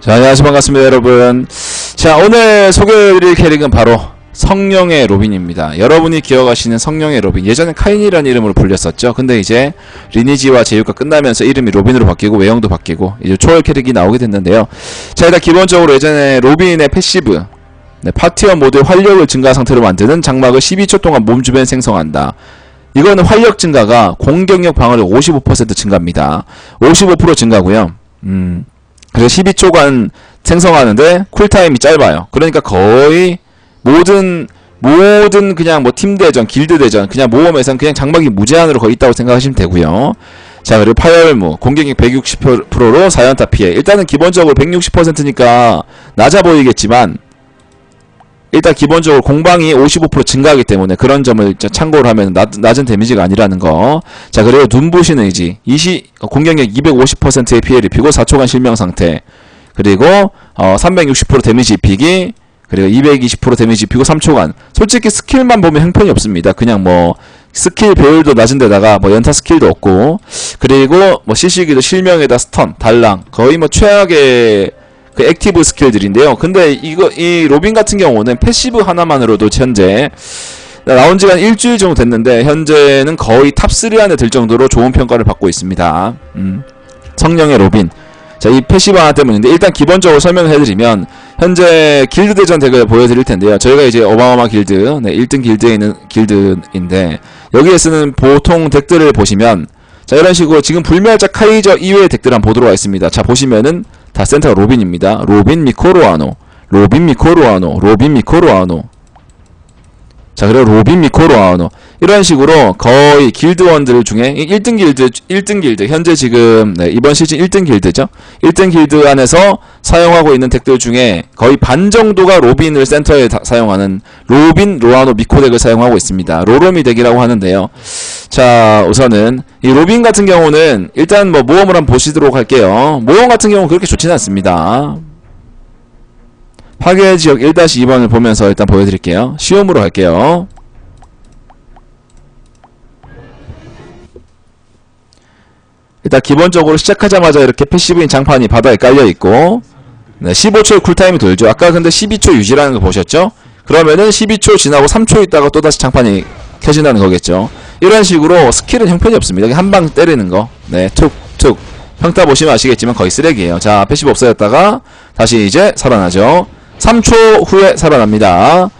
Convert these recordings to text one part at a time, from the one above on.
자, 안녕하세요. 반갑습니다, 여러분. 자, 오늘 소개해드릴 캐릭은 바로 성령의 로빈입니다. 여러분이 기억하시는 성령의 로빈. 예전에 카인이라는 이름으로 불렸었죠. 근데 이제 리니지와 제휴가 끝나면서 이름이 로빈으로 바뀌고 외형도 바뀌고 이제 초월 캐릭이 나오게 됐는데요. 자, 일단 기본적으로 예전에 로빈의 패시브. 네, 파티원 모두의 활력을 증가 상태로 만드는 장막을 12초 동안 몸 주변 생성한다. 이거는 활력 증가가 공격력 방어력 55% 증가입니다. 55% 증가고요. 음. 그래서 12초간 생성하는데 쿨타임이 짧아요. 그러니까 거의 모든 모든 그냥 뭐 팀 대전, 길드 대전, 그냥 모험에선 그냥 장막이 무제한으로 거의 있다고 생각하시면 되고요. 자 그리고 파열무 공격력 160%로 4연타 피해. 일단은 기본적으로 160%니까 낮아 보이겠지만 일단 기본적으로 공방이 55% 증가하기 때문에 그런 점을 참고를 하면 낮, 낮은 데미지가 아니라는 거. 자 그리고 눈부신 의지 20 공격력 250%의 피해를 입히고 4초간 실명 상태. 그리고 어, 360% 데미지 입히기 그리고 220% 데미지 입히고 3초간. 솔직히 스킬만 보면 형편이 없습니다. 그냥 뭐 스킬 배율도 낮은 데다가 뭐 연타 스킬도 없고 그리고 뭐 CC기도 실명에다 스턴, 달랑 거의 뭐 최악의 그 액티브 스킬들인데요. 근데 이거 이 로빈 같은 경우는 패시브 하나만으로도 현재 나온 지가 한 일주일 정도 됐는데 현재는 거의 탑3 안에 들 정도로 좋은 평가를 받고 있습니다. 음. 성령의 로빈. 자, 이 패시브 하나 때문인데 일단 기본적으로 설명을 해드리면 현재 길드 대전 덱을 보여드릴 텐데요. 저희가 이제 어마어마 길드, 네, 1등 길드에 있는 길드인데 여기에 쓰는 보통 덱들을 보시면 자 이런 식으로 지금 불멸자 카이저 이외의 덱들 한번 보도록 하겠습니다. 자 보시면은 다 센터가 로빈입니다. 로빈 미코로아노, 로빈 미코로아노, 로빈 미코로아노. 자 그리고 로빈 미코로아노. 이런 식으로 거의 길드원들 중에 1등 길드 1등 길드. 현재 지금 네, 이번 시즌 1등 길드죠. 1등 길드 안에서 사용하고 있는 덱들 중에 거의 반 정도가 로빈을 센터에 다, 사용하는 로빈 로아노 미코 덱을 사용하고 있습니다. 로로미 덱이라고 하는데요 자 우선은 이 로빈 같은 경우는 일단 뭐 모험을 한번 보시도록 할게요 모험 같은 경우는 그렇게 좋지는 않습니다 파괴 지역 1-2번을 보면서 일단 보여드릴게요. 시험으로 할게요. 일단 기본적으로 시작하자마자 이렇게 패시브인 장판이 바닥에 깔려있고 네, 15초의 쿨타임이 돌죠. 아까 근데 12초 유지라는 거 보셨죠? 그러면은 12초 지나고 3초 있다가 또다시 장판이 켜진다는 거겠죠. 이런 식으로 스킬은 형편이 없습니다. 한 방 때리는 거. 네, 툭, 툭. 평타 보시면 아시겠지만 거의 쓰레기예요. 자, 패시브 없어졌다가 다시 이제 살아나죠. 3초 후에 살아납니다.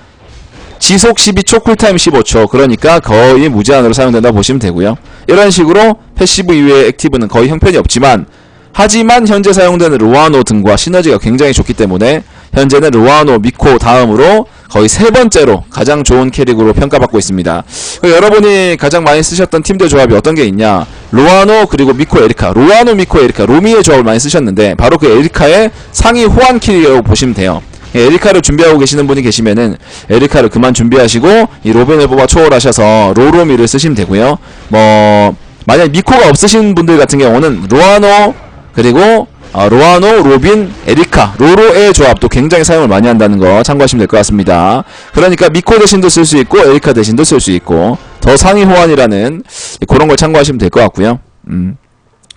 지속 12초, 쿨타임 15초. 그러니까 거의 무제한으로 사용된다 보시면 되고요. 이런 식으로 패시브 이외의 액티브는 거의 형편이 없지만 하지만 현재 사용되는 로아노 등과 시너지가 굉장히 좋기 때문에 현재는 로아노, 미코 다음으로 거의 세 번째로 가장 좋은 캐릭으로 평가받고 있습니다. 여러분이 가장 많이 쓰셨던 팀들 조합이 어떤 게 있냐? 로아노 그리고 미코 에리카, 로아노, 미코 에리카, 로미의 조합을 많이 쓰셨는데 바로 그 에리카의 상위 호환 킬이라고 보시면 돼요. 예, 에리카를 준비하고 계시는 분이 계시면은 에리카를 그만 준비하시고 이 로빈을 뽑아 초월하셔서 로로미를 쓰시면 되고요. 뭐 만약 미코가 없으신 분들 같은 경우는 로아노 그리고 어, 로아노, 로빈, 에리카, 로로의 조합도 굉장히 사용을 많이 한다는 거 참고하시면 될 것 같습니다. 그러니까 미코 대신도 쓸 수 있고 에리카 대신도 쓸 수 있고 더 상위 호환이라는 그런 걸 참고하시면 될 것 같고요. 음.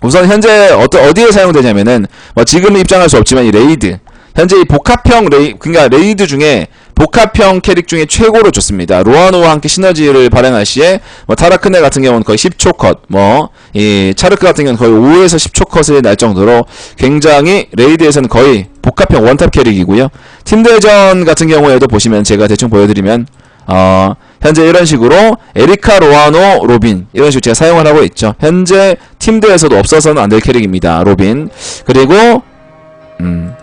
우선 현재 어떠, 어디에 사용되냐면은 뭐 지금은 입장할 수 없지만 이 레이드 현재 이 복합형 레이 그러니까 레이드 중에 복합형 캐릭 중에 최고로 좋습니다. 로아노와 함께 시너지를 발행할 시에 뭐 타라크네 같은 경우는 거의 10초 컷, 뭐 이 차르크 같은 경우는 거의 5에서 10초 컷을 날 정도로 굉장히 레이드에서는 거의 복합형 원탑 캐릭이고요. 팀대전 같은 경우에도 보시면 제가 대충 보여드리면 어 현재 이런 식으로 에리카, 로아노, 로빈 이런 식으로 제가 사용을 하고 있죠. 현재 팀대에서도 없어서는 안 될 캐릭입니다. 로빈 그리고 음.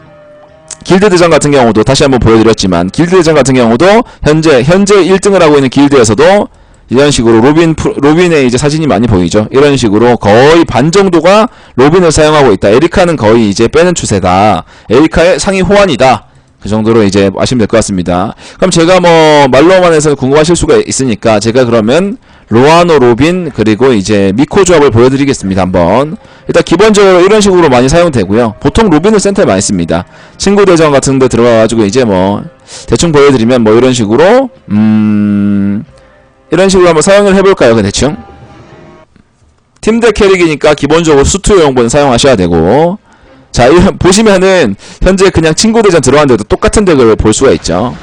길드 대전 같은 경우도 다시 한번 보여드렸지만 길드 대전 같은 경우도 현재 현재 1등을 하고 있는 길드에서도 이런 식으로 로빈 로빈의 이제 사진이 많이 보이죠. 이런 식으로 거의 반 정도가 로빈을 사용하고 있다. 에리카는 거의 이제 빼는 추세다. 에리카의 상위 호환이다. 그 정도로 이제 아시면 될 것 같습니다. 그럼 제가 뭐 말로만 해서 궁금하실 수가 있으니까 제가 그러면 로아노 로빈 그리고 이제 미코 조합을 보여드리겠습니다. 한번 일단 기본적으로 이런 식으로 많이 사용되고요. 보통 로빈을 센터에 많이 씁니다. 친구 대전 같은 데 들어가가지고 이제 뭐 대충 보여드리면 뭐 이런 식으로 음 이런 식으로 한번 사용을 해볼까요? 그 대충 팀대 캐릭이니까 기본적으로 수트 용본 사용하셔야 되고 자, 이런, 보시면은, 현재 그냥 친구 대전 들어왔는데도 똑같은 덱을 볼 수가 있죠.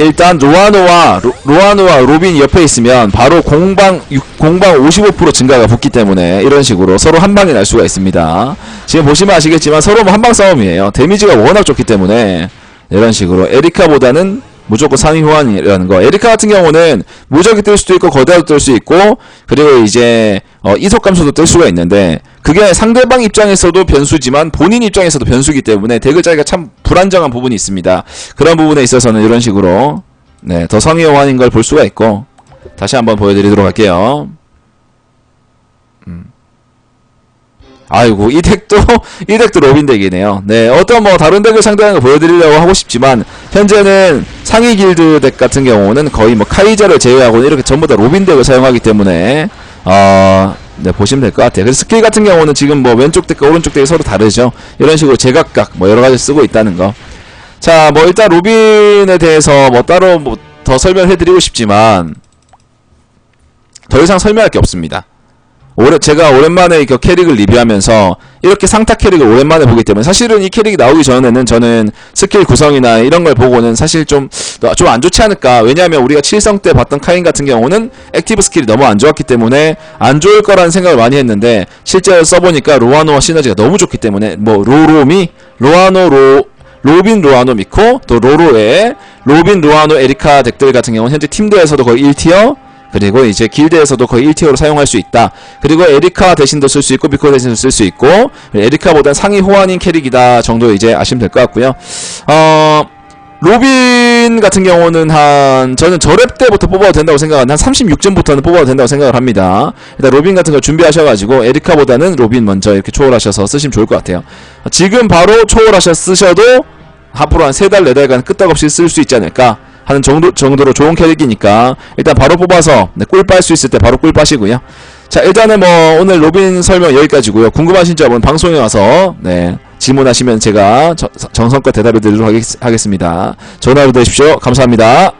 일단, 로아노와, 로, 로아노와 로빈이 옆에 있으면, 바로 공방, 육- 공방 55% 증가가 붙기 때문에, 이런 식으로 서로 한 방에 날 수가 있습니다. 지금 보시면 아시겠지만, 서로 뭐 한방 싸움이에요. 데미지가 워낙 좋기 때문에, 이런 식으로. 에리카보다는 무조건 상위 호환이라는 거. 에리카 같은 경우는 무적이 뜰 수도 있고 거대도 뜰 수 있고 그리고 이제 어, 이속 감소도 뜰 수가 있는데 그게 상대방 입장에서도 변수지만 본인 입장에서도 변수기 때문에 덱을 짜기가 참 불안정한 부분이 있습니다. 그런 부분에 있어서는 이런 식으로 네, 더 상위 호환인 걸 볼 수가 있고 다시 한번 보여드리도록 할게요. 음. 아이고 이 덱도 이 덱도 로빈 덱이네요. 네 어떤 뭐 다른 덱을 상대하는 거 보여드리려고 하고 싶지만 현재는 상위 길드 덱 같은 경우는 거의 뭐 카이저를 제외하고 이렇게 전부 다 로빈 덱을 사용하기 때문에 어. 네, 보시면 될 것 같아요. 그래서 스킬 같은 경우는 지금 뭐 왼쪽 덱과 오른쪽 덱이 서로 다르죠. 이런 식으로 제각각 뭐 여러 가지 쓰고 있다는 거. 자, 뭐 일단 로빈에 대해서 뭐 따로 뭐 더 설명해 드리고 싶지만 더 이상 설명할 게 없습니다. 오래 제가 오랜만에 그 캐릭을 리뷰하면서 이렇게 상타 캐릭을 오랜만에 보기 때문에 사실은 이 캐릭이 나오기 전에는 저는 스킬 구성이나 이런 걸 보고는 사실 좀 좀 안 좋지 않을까. 왜냐하면 우리가 7성 때 봤던 카인 같은 경우는 액티브 스킬이 너무 안 좋았기 때문에 안 좋을 거라는 생각을 많이 했는데 실제로 써보니까 로아노와 시너지가 너무 좋기 때문에 뭐 로로미 로아노 로 로빈 로아노 미코 또 로로의 로빈 로아노 에리카 덱들 같은 경우는 현재 팀드에서도 거의 1티어 그리고 이제 길드에서도 거의 1티어로 사용할 수 있다. 그리고 에리카 대신도 쓸 수 있고 미코 대신도 쓸 수 있고 에리카보단 상위 호환인 캐릭이다 정도 이제 아시면 될 것 같고요. 어 로빈 같은 경우는 한 저는 저랩 때부터 뽑아도 된다고 생각하는 한 36점부터는 뽑아도 된다고 생각을 합니다. 일단 로빈 같은 거 준비하셔가지고 에리카보다는 로빈 먼저 이렇게 초월하셔서 쓰시면 좋을 것 같아요. 지금 바로 초월하셔 쓰셔도 앞으로 한세 달, 네 달간 끄떡없이 쓸 수 있지 않을까 하는 정도, 정도로 좋은 캐릭이니까 일단 바로 뽑아서 네, 꿀 빨 수 있을 때 바로 꿀 빠시고요. 자 일단은 뭐 오늘 로빈 설명 여기까지고요. 궁금하신 점은 방송에 와서 네 질문하시면 제가 저- 정성껏 대답해 드리도록 하겠, 하겠 습니다. 전화로 되십시오. 감사합니다.